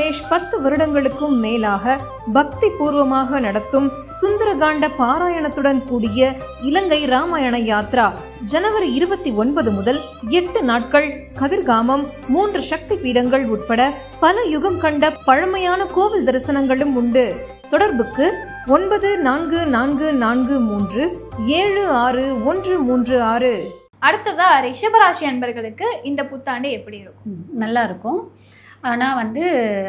ரமேஷ் பத்து வருடங்களுக்கும் மேலாக பக்தி பூர்வமாக நடத்தும் சுந்தரகாண்ட பாராயணத்துடன் கூடிய இலங்கை ராமாயண யாத்ரா ஜனவரி இருபத்தி ஒன்பது முதல் எட்டு நாட்கள் கதிர்காமம் மூன்று சக்தி பீடங்கள் உட்பட பல யுகம் கண்ட பழமையான கோவில் தரிசனங்களும் உண்டு. தொடர்புக்கு ஒன்பது நான்கு நான்கு நான்கு மூன்று ஏழு ஆறு ஒன்று மூன்று ஆறு. அடுத்ததா ரிஷபராசி அன்பர்களுக்கு இந்த புத்தாண்டு எப்படி இருக்கும்? நல்லா இருக்கும். ஆனால் வந்து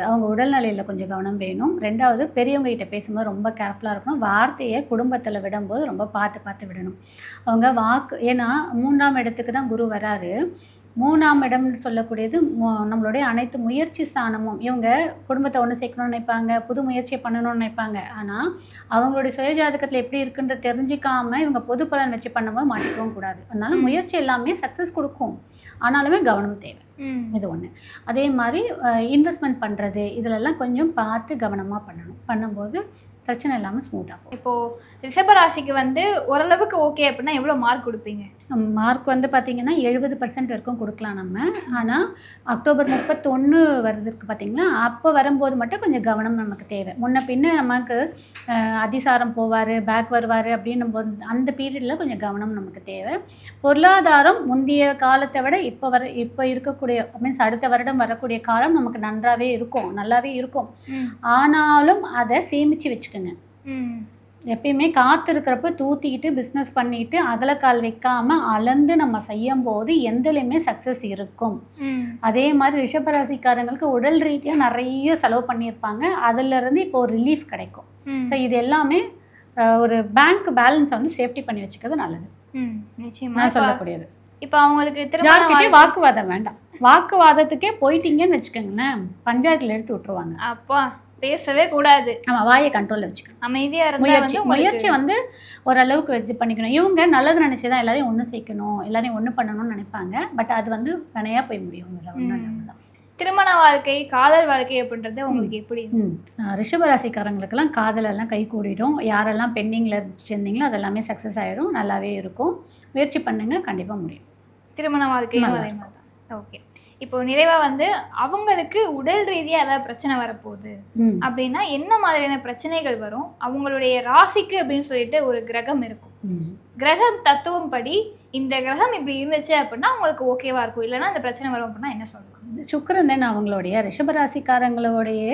அவங்க உடல்நிலையில் கொஞ்சம் கவனம் வேணும். ரெண்டாவது பெரியவங்க கிட்ட பேசும்போது ரொம்ப கேர்ஃபுல்லாக இருக்கணும். வார்த்தையை குடும்பத்தில் விடும்போது ரொம்ப பார்த்து பார்த்து விடணும். அவங்க வாக்கு ஏன்னா மூன்றாம் இடத்துக்கு தான் குரு வராரு. மூணாம் இடம்னு சொல்லக்கூடியது மு- நம்மளுடைய அனைத்து முயற்சி ஸ்தானமும். இவங்க குடும்பத்தை ஒன்று சேர்க்கணும்னு நினைப்பாங்க புது முயற்சியை பண்ணணும்னு நினைப்பாங்க. ஆனால் அவங்களுடைய சுயஜாதகத்தில் எப்படி இருக்குன்ற தெரிஞ்சிக்காம இவங்க பொது பலன் வச்சு பண்ணும்போது மாட்டிக்கவும் கூடாது. அதனால முயற்சி எல்லாமே சக்ஸஸ் கொடுக்கும். ஆனாலுமே கவனம் தேவை. இது ஒன்று அதே மாதிரி இன்வெஸ்ட்மெண்ட் பண்ணுறது இதிலெல்லாம் கொஞ்சம் பார்த்து கவனமாக பண்ணணும். பண்ணும்போது பிரச்சனை இல்லாமல் ஸ்மூத்தாக போகும். இப்போ ரிஷபராசிக்கு வந்து ஓரளவுக்கு ஓகே அப்படின்னா எவ்வளவு மார்க் கொடுப்பீங்க? மார்க் வந்து பார்த்திங்கன்னா எழுபது பர்சன்ட் வரைக்கும் கொடுக்கலாம் நம்ம. ஆனால் அக்டோபர் முப்பத்தொன்று வருதுக்கு பார்த்திங்களா அப்போ வரும்போது மட்டும் கொஞ்சம் கவனம் நமக்கு தேவை. முன்ன பின்ன நமக்கு அதிசாரம் போவார் பேக் வருவார் அப்படின்னும் போது அந்த பீரியடில் கொஞ்சம் கவனம் நமக்கு தேவை. பொருளாதாரம் முந்தைய காலத்தை விட இப்போ வர இப்போ இருக்கக்கூடிய மீன்ஸ் அடுத்த வருடம் வரக்கூடிய காலம் நமக்கு நன்றாகவே இருக்கும் நல்லாவே இருக்கும். ஆனாலும் அதை சேமித்து வச்சுக்கோங்க. எப்பயுமே காற்று இருக்கிறப்ப தூத்திக்கிட்டு பிஸ்னஸ் பண்ணிட்டு அகலக்கால் வைக்காம அளந்து நம்ம செய்யும் போது எந்தலையுமே சக்ஸஸ் இருக்கும் அதே மாதிரி ரிஷபராசிக்காரங்களுக்கு உடல் ரீதியாக நிறைய செலவு பண்ணியிருப்பாங்க. அதுலேருந்து இப்போ ஒரு ரிலீஃப் கிடைக்கும். ஸோ இது எல்லாமே ஒரு பேங்க் பேலன்ஸை வந்து சேஃப்டி பண்ணி வச்சுக்கிறது நல்லது. நிச்சயமா. சொல்லக்கூடியது. இப்ப அவங்களுக்கு யார்கிட்டயும் வாக்குவாதம் வேண்டாம். வாக்குவாதத்துக்கே போயிட்டீங்கன்னு வச்சுக்கோங்களேன் பஞ்சாயத்தில் எடுத்து விட்டுருவாங்க. அப்பா. பேசவே கூடாது. நம்ம வாயை கண்ட்ரோலில் வச்சுக்கணும். அமைதியா இருந்தா முயற்சி முயற்சி வந்து ஓரளவுக்கு வச்சு பண்ணிக்கணும். இவங்க நல்லது நினச்சி தான் எல்லாரையும் ஒன்று சேர்க்கணும் எல்லாரையும் ஒன்று பண்ணணும்னு நினைப்பாங்க. பட் அது வந்து வினையாக போய் முடியும். திருமண வாழ்க்கை காதல் வாழ்க்கை அப்படின்றது உங்களுக்கு எப்படி? ரிஷபராசிக்காரங்களுக்கெல்லாம் காதலெல்லாம் கை கூடிடும். யாரெல்லாம் பெண்டிங்கில் வச்சுருந்தீங்களோ அதெல்லாமே சக்ஸஸ் ஆகிடும் நல்லாவே இருக்கும். முயற்சி பண்ணுங்க கண்டிப்பாக முடியும். திருமண தான் ஓகே இப்போ நிறைவா வந்து அவங்களுக்கு உடல் ரீதியா ஏதாவது பிரச்சனை வரப்போகுது. அப்படின்னா என்ன மாதிரியான பிரச்சனைகள் வரும்? அவங்களுடைய ராசிக்கு அப்படின்னு சொல்லிட்டு ஒரு கிரகம் இருக்கும். கிரகம் தத்துவம் படி இந்த கிரகம் இப்படி இருந்துச்சு அப்படின்னா உங்களுக்கு ஓகேவா இருக்கும். இல்லைன்னா இந்த பிரச்சனை வரும் அப்படின்னா என்ன சொல்லலாம்? சுக்கிரன் தான் அவங்களுடைய ரிஷபராசிக்காரங்களுடைய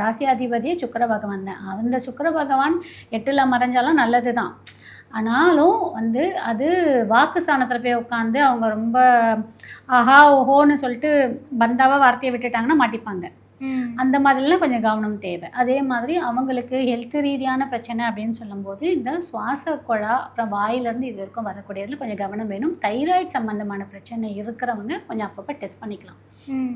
ராசியாதிபதியே சுக்கிர பகவான் தான். அந்த சுக்கிர பகவான் எட்டில் மறைஞ்சாலும் நல்லது தான் ஆனாலும் வந்து அது வாக்கு ஸ்தானத்தில் போய் உட்காந்து அவங்க ரொம்ப ஆஹா ஓஹோன்னு சொல்லிட்டு பந்தாவாக வார்த்தையை விட்டுட்டாங்கன்னா மாட்டிப்பாங்க. அந்த மாதிரிலாம் கொஞ்சம் கவனம் தேவை. அதே மாதிரி அவங்களுக்கு ஹெல்த் ரீதியான பிரச்சனை அப்படின்னு சொல்லும்போது இந்த சுவாச குழா அப்புறம் வாயிலேருந்து இது வரைக்கும் வரக்கூடியதில் கொஞ்சம் கவனம் வேணும். தைராய்டு சம்மந்தமான பிரச்சனை இருக்கிறவங்க கொஞ்சம் அப்பப்போ டெஸ்ட் பண்ணிக்கலாம்.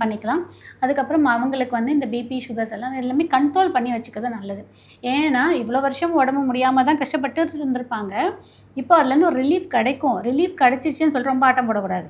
பண்ணிக்கலாம். அதுக்கப்புறம் அவங்களுக்கு வந்து இந்த பிபி சுகர்ஸ் எல்லாம் எல்லாமே கண்ட்ரோல் பண்ணி வச்சுக்கிறது நல்லது. ஏன்னா இவ்வளோ வருஷம் உடம்பு முடியாமல் தான் கஷ்டப்பட்டு இருந்திருப்பாங்க. இப்போ அதுலேருந்து ஒரு ரிலீஃப் கிடைக்கும். ரிலீஃப் கிடைச்சிச்சுன்னு சொல்லிட்டு ரொம்ப ஆட்டம் போடக்கூடாது.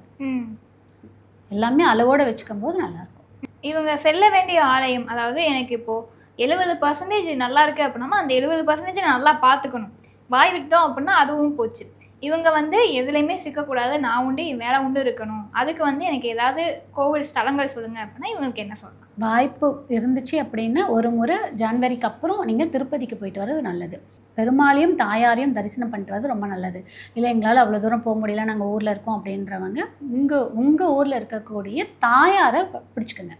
எல்லாமே அளவோடு வச்சுக்கும் போது நல்லாயிருக்கும். இவங்க செல்ல வேண்டிய ஆலயம் அதாவது எனக்கு இப்போ எழுபது பர்சன்டேஜ் நல்லா இருக்கு அப்படின்னா அந்த எழுபது பர்சன்டேஜ் நல்லா பார்த்துக்கணும். வாய் விட்டோம் அப்படின்னா அதுவும் போச்சு. இவங்க வந்து எதுலையுமே சிக்கக்கூடாது. நான் உண்டு என் வேலை உண்டு இருக்கணும். அதுக்கு வந்து எனக்கு ஏதாவது கோவில் ஸ்தலங்கள் சொல்லுங்க அப்படின்னா இவங்களுக்கு என்ன சொல்லலாம்? வாய்ப்பு இருந்துச்சு அப்படின்னா ஒரு முறை ஜான்வரிக்கு அப்புறம் நீங்கள் திருப்பதிக்கு போயிட்டு வர்றது நல்லது. பெருமாளையும் தாயாரையும் தரிசனம் பண்ணிட்டு வர்றது ரொம்ப நல்லது. இல்லை எங்களால் அவ்வளோ தூரம் போக முடியல நாங்கள் ஊரில் இருக்கோம் அப்படின்றவங்க உங்கள் உங்கள் ஊரில் இருக்கக்கூடிய தாயாரை பிடிச்சிக்கோங்க.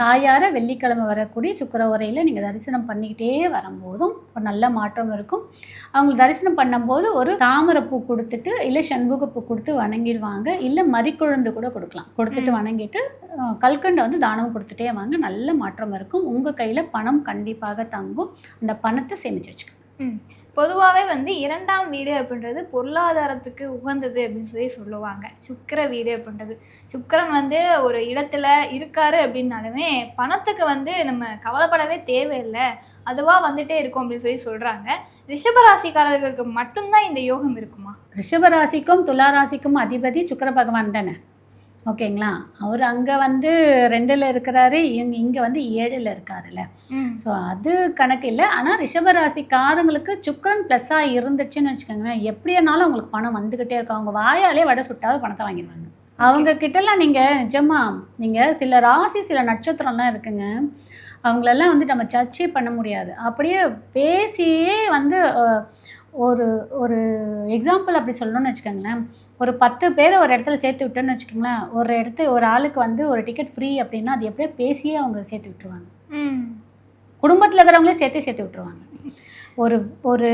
தாயாரை வெள்ளிக்கிழமை வரக்கூடிய சுக்கர உரையில் நீங்கள் தரிசனம் பண்ணிக்கிட்டே வரும்போதும் ஒரு நல்ல மாற்றம் இருக்கும். அவங்களுக்கு தரிசனம் பண்ணும்போது ஒரு தாமரைப்பூ கொடுத்துட்டு இல்லை சண்முகப்பூ கொடுத்து வணங்கிடுவாங்க. இல்லை மறிக்குழந்து கூட கொடுக்கலாம். கொடுத்துட்டு. வணங்கிட்டு கல்கண்டை வந்து தானம் கொடுத்துட்டே வாங்க. நல்ல மாற்றம் இருக்கும். உங்கள் கையில் பணம் கண்டிப்பாக தங்கும். அந்த பணத்தை சேமிச்சு வச்சுக்கோங்க. பொதுவாகவே வந்து இரண்டாம் வீடு அப்படின்றது பொருளாதாரத்துக்கு உகந்தது அப்படின்னு சொல்லி சொல்லுவாங்க. சுக்கிர வீடு அப்படின்றது. சுக்கரன் வந்து ஒரு இடத்துல இருக்காரு அப்படின்னாலுமே பணத்துக்கு வந்து நம்ம கவலைப்படவே தேவையில்லை. அதுவாக வந்துட்டே இருக்கும் அப்படின்னு சொல்லி சொல்கிறாங்க ரிஷபராசிக்காரர்களுக்கு மட்டும்தான் இந்த யோகம் இருக்குமா? ரிஷபராசிக்கும் துளாராசிக்கும் அதிபதி சுக்கிர பகவான் தானே? ஓகேங்களா? அவர் அங்கே வந்து ரெண்டில் இருக்கிறாரு இவங்க இங்கே வந்து ஏழில் இருக்காருல்ல. ஸோ அது கணக்கு இல்லை. ஆனால் ரிஷபராசிக்காரங்களுக்கு சுக்கரன் ப்ளஸ்ஸாக இருந்துச்சுன்னு வச்சுக்கோங்களேன் எப்படியானாலும் அவங்களுக்கு பணம் வந்துக்கிட்டே இருக்கும். அவங்க வாயாலே வடை சுட்டாவது பணத்தை வாங்கிடுவாங்க. அவங்க கிட்டலாம் நீங்கள் நிஜமா நீங்கள் சில ராசி சில நட்சத்திரம்லாம் இருக்குங்க. அவங்களெல்லாம் வந்து நம்ம சர்ச்சே பண்ண முடியாது. அப்படியே பேசியே வந்து ஒரு ஒரு எக்ஸாம்பிள் அப்படி சொல்லணும்னு வச்சுக்கோங்களேன். ஒரு பத்து பேரை ஒரு இடத்துல சேர்த்து விட்டோன்னு வச்சுக்கோங்களேன். ஒரு இடத்து ஒரு ஆளுக்கு வந்து ஒரு டிக்கெட் ஃப்ரீ அப்படின்னா அது எப்படியோ பேசியே அவங்க சேர்த்து விட்டுருவாங்க. குடும்பத்தில் இருக்கிறவங்களே சேர்த்தே சேர்த்து விட்டுருவாங்க. ஒரு ஒரு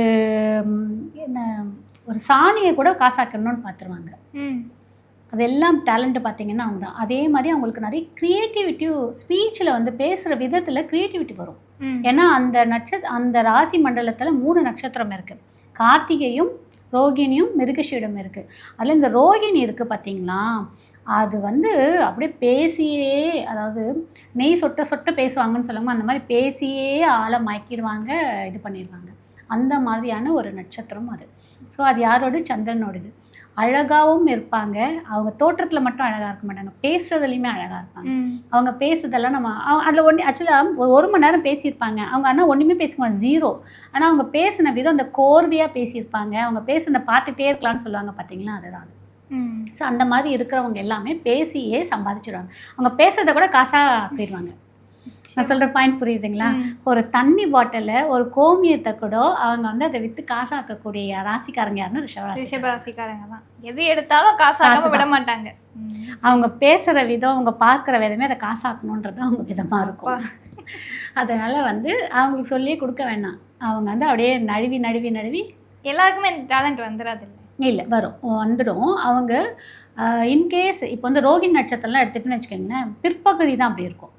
என்ன ஒரு சாணியை கூட காசாக்கணும்னு பார்த்துருவாங்க அதெல்லாம் டேலண்ட்டு பார்த்தீங்கன்னா அவங்க தான். அதே மாதிரி அவங்களுக்கு நிறைய க்ரியேட்டிவிட்டியும் ஸ்பீச்சில் வந்து பேசுகிற விதத்தில் க்ரியேட்டிவிட்டி வரும். ஏன்னா அந்த நட்சத் அந்த ராசி மண்டலத்தில் மூணு நட்சத்திரம் இருக்குது கார்த்திகையும் ரோகிணியும் மிருகஷியிடம் இருக்குது அதில் இந்த ரோகிணி இருக்குது பார்த்தீங்களா அது வந்து அப்படியே பேசியே அதாவது நெய் சொட்ட சொட்ட பேசுவாங்கன்னு சொல்லுவாங்க. அந்த மாதிரி பேசியே ஆளை மயக்கிடுவாங்க இது பண்ணிடுவாங்க. அந்த மாதிரியான ஒரு நட்சத்திரம் அது. ஸோ அது யாரோடு சந்திரனோடது. அழகாகவும் இருப்பாங்க. அவங்க தோற்றத்தில் மட்டும் அழகாக இருக்க மாட்டாங்க. பேசுறதுலையுமே அழகாக இருப்பாங்க. அவங்க பேசுறதெல்லாம் நம்ம அதில் ஒன்று ஆக்சுவலாக ஒரு ஒரு மணி நேரம் பேசியிருப்பாங்க. அவங்க ஆனால் ஒன்றுமே பேசுவாங்க. ஜீரோ ஆனால் அவங்க பேசின விதம் அந்த கோர்வையாக பேசியிருப்பாங்க. அவங்க பேசுனதை பார்த்துட்டே இருக்கலாம்னு சொல்லுவாங்க. பார்த்தீங்களா அதுதான். ஸோ அந்த மாதிரி இருக்கிறவங்க எல்லாமே பேசியே சம்பாதிச்சிடுவாங்க அவங்க பேசுறதை கூட காசாக போயிடுவாங்க. நான் சொல்கிற பாயிண்ட் புரியுதுங்களா. ஒரு தண்ணி பாட்டிலில் ஒரு கோமியத்தை கூட அவங்க வந்து அதை விற்று காசாக்கக்கூடிய ராசிக்காரங்க யாருன்னா ரிஷபராசி ரிஷபராசிக்காரங்க தான். எது எடுத்தாலும் காசாக்காம காசு விட. மாட்டாங்க. அவங்க பேசுகிற விதம் அவங்க பார்க்குற விதமே அதை காசாக்கணுன்றது அவங்க விதமாக இருக்கும். அதனால் வந்து அவங்களுக்கு சொல்லியே கொடுக்க வேணாம். அவங்க வந்து அப்படியே நழுவி நழுவி நழுவி எல்லாருக்குமே இந்த டேலண்ட் வந்துடாது இல்லை? இல்லை வரும். வந்துடும். அவங்க இன்கேஸ் இப்போ வந்து ரோகிணி நட்சத்திரம்லாம் எடுத்துகிட்டுன்னு வச்சுக்கோங்களேன் பிற்பகுதி தான் அப்படி இருக்கும்.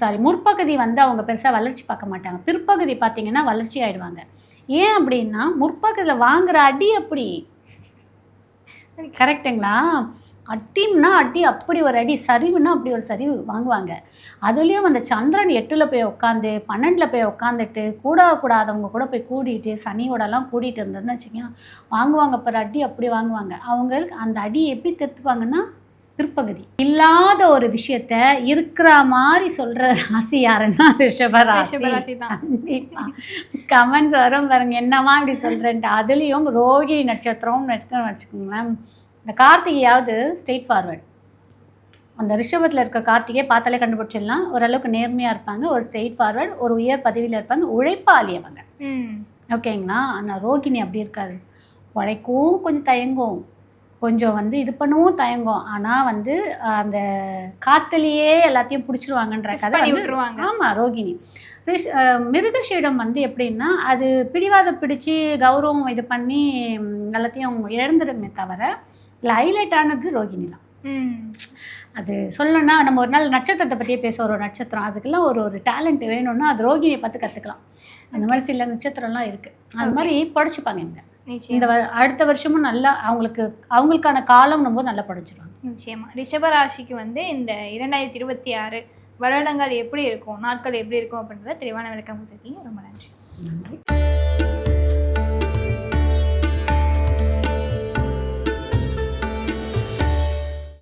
சாரி முற்பகுதி வந்து அவங்க பெருசாக வளர்ச்சி பார்க்க மாட்டாங்க. பிற்பகுதி பார்த்தீங்கன்னா வளர்ச்சி ஆயிடுவாங்க. ஏன் அப்படின்னா முற்பகுதியில் வாங்குற அடி அப்படி கரெக்டுங்களா அட்டின்னா அடி அப்படி ஒரு அடி சரிவுன்னா அப்படி ஒரு சரிவு வாங்குவாங்க. அதுலேயும் அந்த சந்திரன் எட்டில் போய் உட்காந்து பன்னெண்டில் போய் உட்காந்துட்டு கூட கூடாதவங்க கூட போய் கூடிட்டு சனியோடலாம் கூடிட்டு இருந்ததுன்னு வச்சுக்கோங்க. வாங்குவாங்க பிற அடி அப்படி வாங்குவாங்க. அவங்களுக்கு அந்த அடி எப்படி திருத்துவாங்கன்னா பிற்பகுதி. இல்லாத ஒரு விஷயத்த இருக்கிற மாதிரி சொல்ற ராசி யாருன்னா ரிஷபராசி கண்டிப்பா. கமெண்ட்ஸ் வரும் பாருங்க. என்னமா இப்படி சொல்றேன்ட்டு. அதுலேயும் ரோகிணி நட்சத்திரம்னு வச்சுக்கோங்க வச்சுக்கோங்களேன். இந்த கார்த்திகையாவது ஸ்ட்ரெயிட் ஃபார்வர்ட் அந்த ரிஷபத்தில் இருக்க கார்த்திகை பார்த்தாலே கண்டுபிடிச்சிடலாம். ஓரளவுக்கு நேர்மையாக இருப்பாங்க. ஒரு ஸ்ட்ரெயிட் ஃபார்வர்ட் ஒரு உயர் பதவியில் இருப்பாங்க. உழைப்பாளி அவங்க ஓகேங்களா ஆனால் ரோகிணி அப்படி இருக்காது. உழைக்கும் கொஞ்சம் தயங்கும். கொஞ்சம் வந்து இது பண்ணவும் தயங்கும். ஆனால் வந்து அந்த காத்துலேயே எல்லாத்தையும் பிடிச்சிருவாங்கன்ற கதை விட்டுருவாங்க. ஆமாம் ரோகிணி. ரிஷ் மிருகஷீடம் வந்து எப்படின்னா அது பிடிவாதம் பிடிச்சு கௌரவம் இது பண்ணி எல்லாத்தையும் இழந்துடுமே தவிர இல்லை ஹைலைட் ஆனது ரோகிணி தான். அது சொல்லணும்னா நம்ம ஒரு நாள் நட்சத்திரத்தை பற்றியே பேசுவோம் ஒரு நட்சத்திரம். அதுக்கெல்லாம் ஒரு ஒரு டேலண்ட் வேணும்னா அது ரோகிணியை பார்த்து கற்றுக்கலாம் அந்த மாதிரி சில நட்சத்திரம்லாம் இருக்குது அந்த மாதிரி படிச்சுப்பாங்க நிச்சயம் இந்த வ- அடுத்த வருஷமும் நல்லா அவங்களுக்கு அவங்களுக்கான காலம் ரொம்ப நல்லா படிச்சிருவாங்க. நிச்சயமா. ரிஷபராசிக்கு வந்து இந்த இரண்டாயிரத்தி இருபத்தி ஆறு வருடங்கள் எப்படி இருக்கும் நாட்கள் எப்படி இருக்கும் அப்படின்றத தெளிவான விளக்கம் கொடுத்துருக்கீங்க ரொம்ப நன்றி. நன்றி.